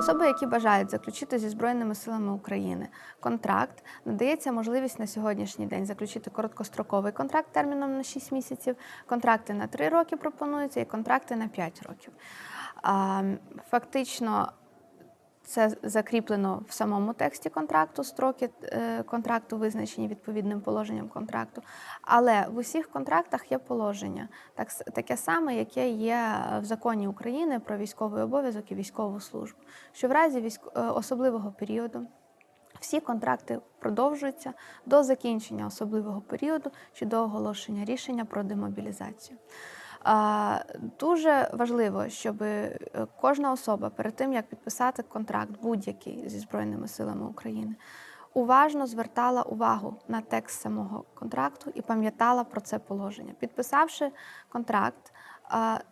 Особи, які бажають заключити зі Збройними силами України контракт, надається можливість на сьогоднішній день заключити короткостроковий контракт терміном на 6 місяців, контракти на 3 роки пропонуються і контракти на 5 років. Фактично, це закріплено в самому тексті контракту, строки е, контракту визначені відповідним положенням контракту. Але в усіх контрактах є положення, так, таке саме, яке є в законі України про військовий обов'язок і військову службу, що в разі військ... е, особливого періоду. Всі контракти продовжуються до закінчення особливого періоду чи до оголошення рішення про демобілізацію. Дуже важливо, щоб е, кожна особа перед тим, як підписати контракт будь-який зі Збройними силами України, уважно звертала увагу на текст самого контракту і пам'ятала про це положення. Підписавши контракт,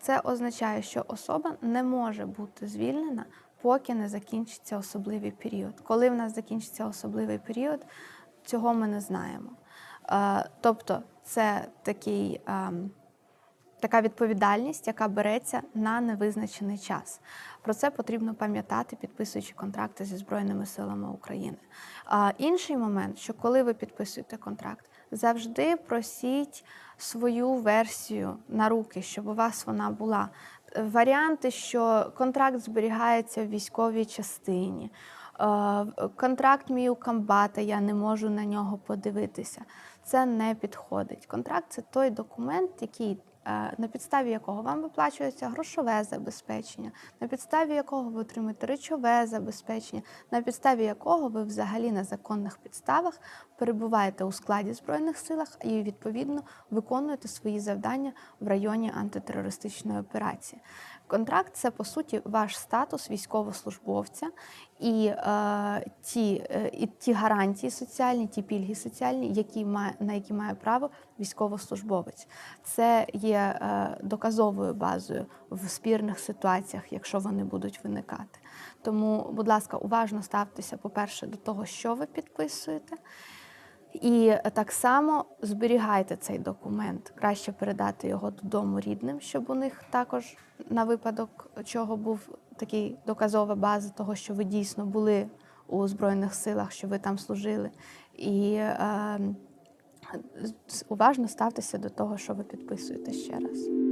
це означає, що особа не може бути звільнена, поки не закінчиться особливий період. Коли в нас закінчиться особливий період, цього ми не знаємо. Тобто, це такий. Така відповідальність, яка береться на невизначений час. Про це потрібно пам'ятати, підписуючи контракти зі Збройними силами України. А інший момент, що коли ви підписуєте контракт, завжди просіть свою версію на руки, щоб у вас вона була. Варіанти, що контракт зберігається в військовій частині. Контракт мій у комбата, я не можу на нього подивитися. Це не підходить. Контракт це той документ, який на підставі якого вам виплачується грошове забезпечення, на підставі якого ви отримуєте речове забезпечення, на підставі якого ви взагалі на законних підставах перебуваєте у складі збройних силах і відповідно виконуєте свої завдання в районі антитерористичної операції. Контракт це по суті ваш статус військовослужбовця і, е, ті, е, і ті гарантії соціальні, ті пільги соціальні, які має, на які має право військовослужбовець. Це є е, доказовою базою в спірних ситуаціях, якщо вони будуть виникати. Тому, будь ласка, уважно ставтеся, по-перше, до того, що ви підписуєте. І так само зберігайте цей документ. Краще передати його додому рідним, щоб у них також на випадок чого був такий доказова база того, що ви дійсно були у Збройних силах, що ви там служили. І е, уважно ставтеся до того, що ви підписуєте ще раз.